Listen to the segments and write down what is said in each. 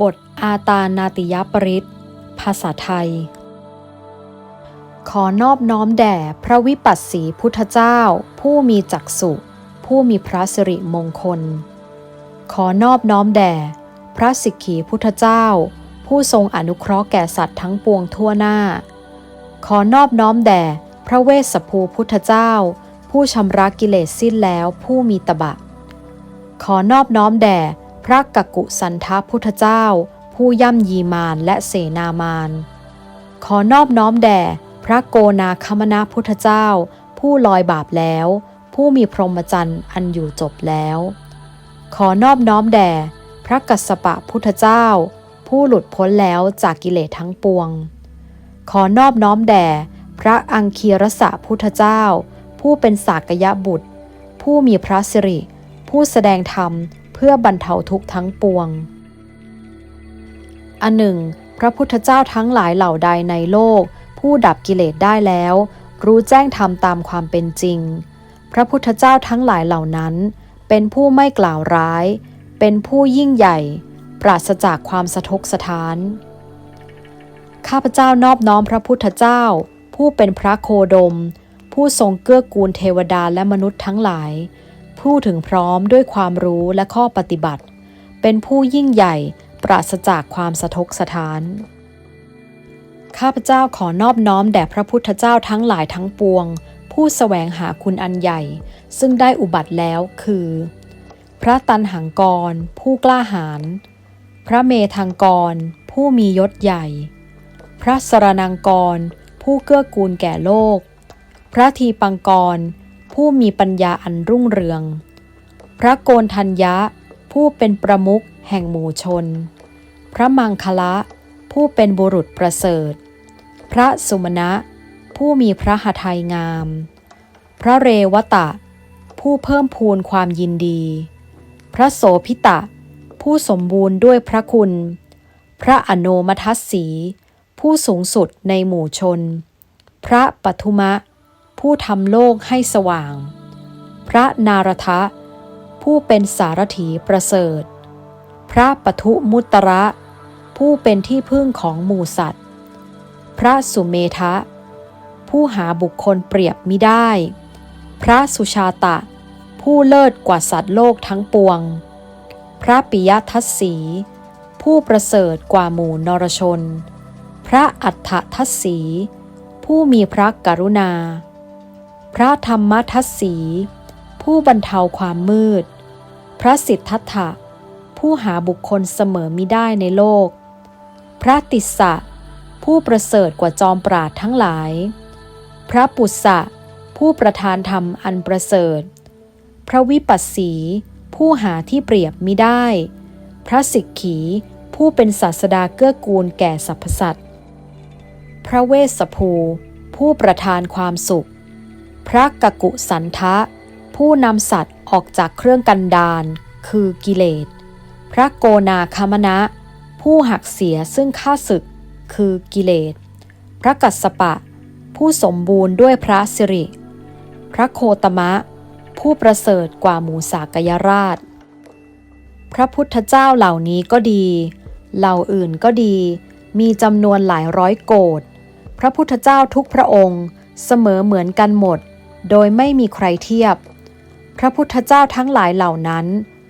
บทอาตานาติยปริตภาษาไทย ขอนอบน้อมแด่พระวิปัสสีพุทธเจ้า ผู้มีจักสุผู้มีพระสิริมงคล ขอนอบน้อมแด่พระสิกขีพุทธเจ้า ผู้ทรงอนุเคราะห์แก่สัตว์ทั้งปวงทั่วหน้า ขอนอบน้อมแด่พระเวสสภูพุทธเจ้า ผู้ชำระกิเลสสิ้นแล้วผู้มีตบะ ขอนอบน้อมแด่ พระกกุสันทพุทธเจ้า ผู้ย่ำยีมารและเสนามานขอนอบน้อมแด่พระโกนาคมนาพุทธเจ้า ผู้ลอยบาปแล้ว ผู้มีพรหมจรรย์อันอยู่จบแล้ว ขอนอบน้อมแด่พระกัสสปะพุทธเจ้า ผู้หลุดพ้นแล้วจากกิเลสทั้งปวง ขอนอบน้อมแด่พระอังคีรสะพุทธเจ้า ผู้เป็นสากยะบุตร ผู้มีพระสิริ ผู้แสดงธรรม เพื่อบรรเทาทุกข์ทั้งปวง อันหนึ่ง พระพุทธเจ้าทั้งหลายเหล่าใดในโลก ผู้ดับกิเลสได้แล้ว รู้แจ้งธรรมตามความเป็นจริง พระพุทธเจ้าทั้งหลายเหล่านั้น เป็นผู้ไม่กล่าวร้าย เป็นผู้ยิ่งใหญ่ ปราศจากความสะทกสะท้าน ข้าพเจ้านอบน้อมพระพุทธเจ้า ผู้เป็นพระโคดม ผู้ทรงเกื้อกูลเทวดาและมนุษย์ทั้งหลาย ผู้ถึงพร้อมด้วยความรู้และข้อปฏิบัติ เป็นผู้ยิ่งใหญ่ปราศจากความสะทกสะท้าน ข้าพเจ้าขอนอบน้อมแด่พระพุทธเจ้าทั้งหลายทั้งปวง ผู้สแสวงหาคุณอันใหญ่ ซึ่งได้อุบัติแล้วคือ พระตันหังกร ผู้กล้าหาญพระเมธังกร ผู้มียศใหญ่ พระสรนังกร ผู้เกื้อกูลแก่โลก พระทีปังกร ผู้มีปัญญาอันรุ่งเรือง พระโกนทัญญะ ผู้เป็นประมุขแห่งหมู่ชน พระมังคละผู้เป็นบุรุษประเสริฐ พระสุมาณะ ผู้มีพระหทัยงาม พระเรวตะ ผู้เพิ่มพูนความยินดี พระโสพิตะ ผู้สมบูรณ์ด้วยพระคุณ พระอโนมทัสสี ผู้สูงสุดในหมู่ชน พระปทุมะ ผู้ทำโลกให้สว่าง พระนารทะ ผู้เป็นสารถีประเสริฐ พระปทุมุตระ ผู้เป็นที่พึ่งของหมู่สัตว์ พระสุเมทะ ผู้หาบุคคลเปรียบมิได้ พระสุชาตะ ผู้เลิศกว่าสัตว์โลกทั้งปวง พระปิยทัศสี ผู้ประเสริฐกว่าหมู่นรชน พระอัฏฐทัศสี ผู้มีพระกรุณา พระธรรมทัศสี ผู้บรรเทาความมืด พระสิทธัตถะ ผู้หาบุคคลเสมอมิได้ในโลก พระติสสะ ผู้ประเสริฐกว่าจอมปราดทั้งหลาย พระปุษสะผู้ประทานธรรมอันประเสริฐ พระวิปัสสี ผู้หาที่เปรียบมิได้ พระสิกขี ผู้เป็นศาสดาเกื้อกูลแก่สรรพสัตว์ พระเวสสภู ผู้ประทานความสุข พระกกุสันทะ ผู้นำสัตว์ออกจากเครื่องกันดานคือกิเลส พระโกนาคามณะ ผู้หักเสียซึ่งข้าศึกคือกิเลส พระกัสสปะ ผู้สมบูรณ์ด้วยพระสิริ พระโคตมะ ผู้ประเสริฐกว่าหมูสากยราช พระพุทธเจ้าเหล่านี้ก็ดี เหล่าอื่นก็ดี มีจำนวนหลายร้อยโกดพระพุทธเจ้าทุกพระองค์เสมอเหมือนกันหมด โดยไม่มีใครเทียบ พระพุทธเจ้าทั้งหลายเหล่านั้น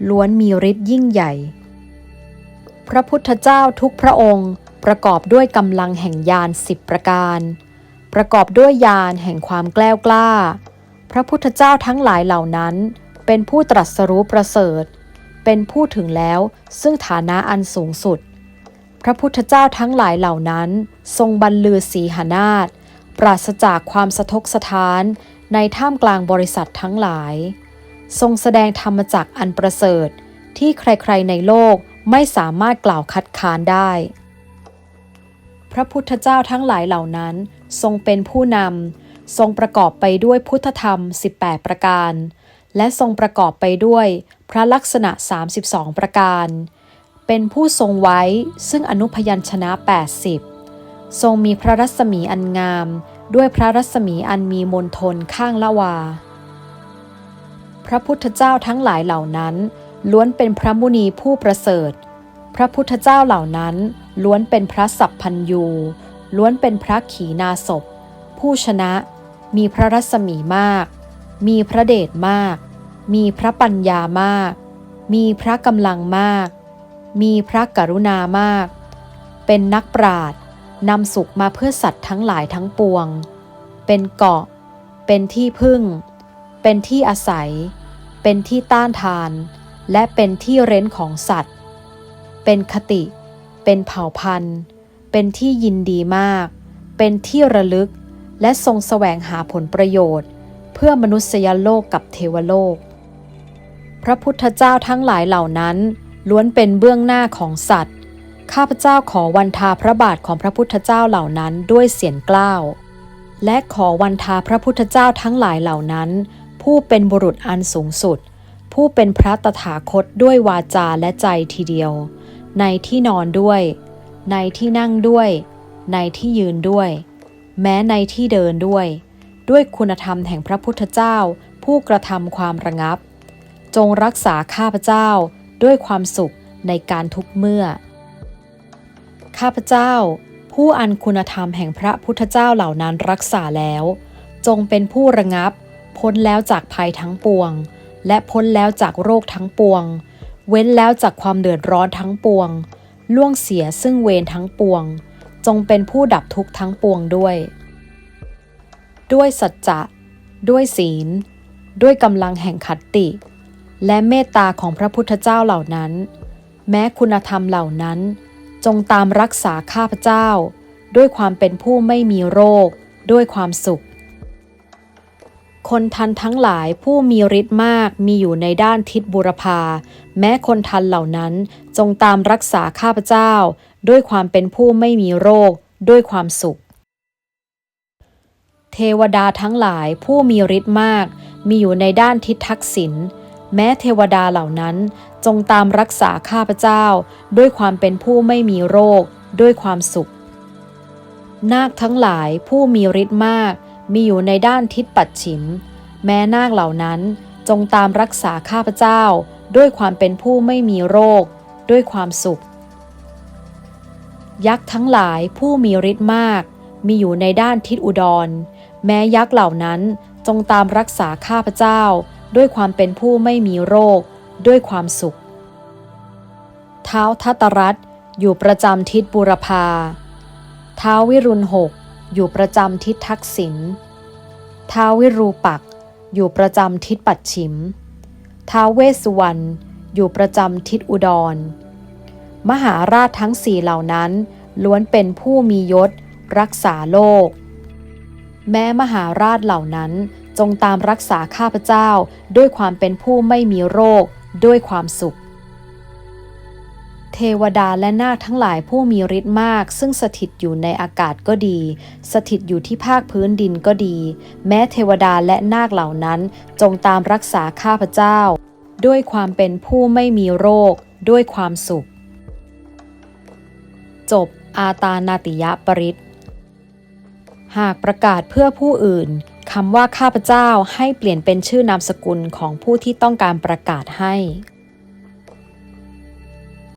ล้วนมีฤทธิ์ยิ่งใหญ่ พระพุทธเจ้าทุกพระองค์ประกอบด้วยกำลังแห่งญาณสิบประการ ประกอบด้วยญาณแห่งความแกล้วกล้า พระพุทธเจ้าทั้งหลายเหล่านั้น เป็นผู้ตรัสรู้ประเสริฐ เป็นผู้ถึงแล้วซึ่งฐานะอันสูงสุด พระพุทธเจ้าทั้งหลายเหล่านั้น ทรงบรรลือสีหานาฏปราศจากความสะทกสะท้าน ในท่ามกลางบริษัททั้งหลาย ทรงแสดงธรรมจักอันประเสริฐที่ใครๆในโลกไม่สามารถกล่าวคัดค้านได้ พระพุทธเจ้าทั้งหลายเหล่านั้น ทรงเป็นผู้นำทรงประกอบไปด้วยพุทธธรรม 18 ประการ และทรงประกอบไปด้วยพระลักษณะ 32 ประการ เป็นผู้ทรงไว้ซึ่งอนุพยัญชนะ 80 ทรงมีพระรัศมีอันงาม ด้วยพระรัศมีอันมีมนทนข้างละวา พระพุทธเจ้าทั้งหลายเหล่านั้น ล้วนเป็นพระมุนีผู้ประเสริฐ พระพุทธเจ้าเหล่านั้น ล้วนเป็นพระสัพพัญยู ล้วนเป็นพระขีณาสพ ผู้ชนะ มีพระรัศมีมาก มีพระเดชมาก มีพระปัญญามาก มีพระกำลังมาก มีพระกรุณามาก เป็นนักปราด นำสุขมาเพื่อสัตว์ทั้งหลายทั้งปวง เป็นเกาะ เป็นที่พึ่ง เป็นที่อาศัย เป็นที่ต้านทาน และเป็นที่เร้นของสัตว์ เป็นคติ เป็นเผ่าพันธุ์ เป็นที่ยินดีมาก เป็นที่ระลึก และทรงแสวงหาผลประโยชน์ เพื่อมนุษยโลกกับเทวโลก พระพุทธเจ้าทั้งหลายเหล่านั้น ล้วนเป็นเบื้องหน้าของสัตว์ ข้าพเจ้าขอวันทาพระบาทของพระพุทธเจ้าเหล่านั้นด้วยเสียงกล้าว และขอวันทาพระพุทธเจ้าทั้งหลายเหล่านั้น ผู้เป็นบุรุษอันสูงสุด ผู้เป็นพระตถาคตด้วยวาจาและใจทีเดียว ในที่นอนด้วย ในที่นั่งด้วย ในที่ยืนด้วย แม้ในที่เดินด้วย ด้วยคุณธรรมแห่งพระพุทธเจ้า ผู้กระทำความระงับ จงรักษาข้าพเจ้าด้วยความสุขในการทุกเมื่อ ข้าพเจ้า ผู้อันคุณธรรมแห่งพระพุทธเจ้าเหล่านั้นรักษาแล้ว จงเป็นผู้ระงับ พ้นแล้วจากภัยทั้งปวง และพ้นแล้วจากโรคทั้งปวง เว้นแล้วจากความเดือดร้อนทั้งปวง ล่วงเสียซึ่งเวรทั้งปวง จงเป็นผู้ดับทุกข์ทั้งปวงด้วย ด้วยสัจจะ ด้วยศีล ด้วยกำลังแห่งขัตติ และเมตตาของพระพุทธเจ้าเหล่านั้น แม้คุณธรรมเหล่านั้น จงตามรักษาข้าพเจ้า ด้วยความเป็นผู้ไม่มีโรค ด้วยความสุข คนทันทั้งหลายผู้มีฤทธิ์มากมีอยู่ในด้านทิศบุรพา แม้คนทันเหล่านั้นจงตามรักษาข้าพเจ้า ด้วยความเป็นผู้ไม่มีโรค ด้วยความสุข เทวดาทั้งหลายผู้มีฤทธิ์มาก มีอยู่ในด้านทิศทักษิณแม้เทวดาเหล่านั้น จงตามรักษาข้าพเจ้า ด้วยความเป็นผู้ไม่มีโรค ด้วยความสุข นาคทั้งหลายผู้มีฤทธิ์มาก มีอยู่ในด้านทิศปัดฉิม แม้นาคเหล่านั้นจงตามรักษาข้าพเจ้า ด้วยความเป็นผู้ไม่มีโรค ด้วยความสุข ยักษ์ทั้งหลายผู้มีฤทธิ์มาก มีอยู่ในด้านทิศอุดร แม้ยักษ์เหล่านั้นจงตามรักษาข้าพเจ้า ด้วยความเป็นผู้ไม่มีโรค ด้วยความสุข เท้าทัตรัตอยู่ประจำทิศบุรพา เท้าวิรุณหกอยู่ประจำทิศทักษิณท้าววิรูปักอยู่ประจำทิศปัดฉิม ท้าวเวสสุวรรณอยู่ประจำทิศอุดร มหาราชทั้งสี่เหล่านั้นล้วนเป็นผู้มียศรักษาโลก แม้มหาราชเหล่านั้นจงตามรักษาข้าพเจ้าด้วยความเป็นผู้ไม่มีโรค ด้วยความสุข เทวดาและนาคทั้งหลายผู้มีฤทธิ์มาก ซึ่งสถิตอยู่ในอากาศก็ดี สถิตอยู่ที่ภาคพื้นดินก็ดี แม้เทวดาและนาคเหล่านั้นจงตามรักษาข้าพเจ้า ด้วยความเป็นผู้ไม่มีโรค ด้วยความสุข จบอาตานาติยะปริตหากประกาศเพื่อผู้อื่นำว่าข้าพเจ้าให้เปลี่ยนเป็นชื่อนามสกุลของผู้ที่ต้องการประกาศให้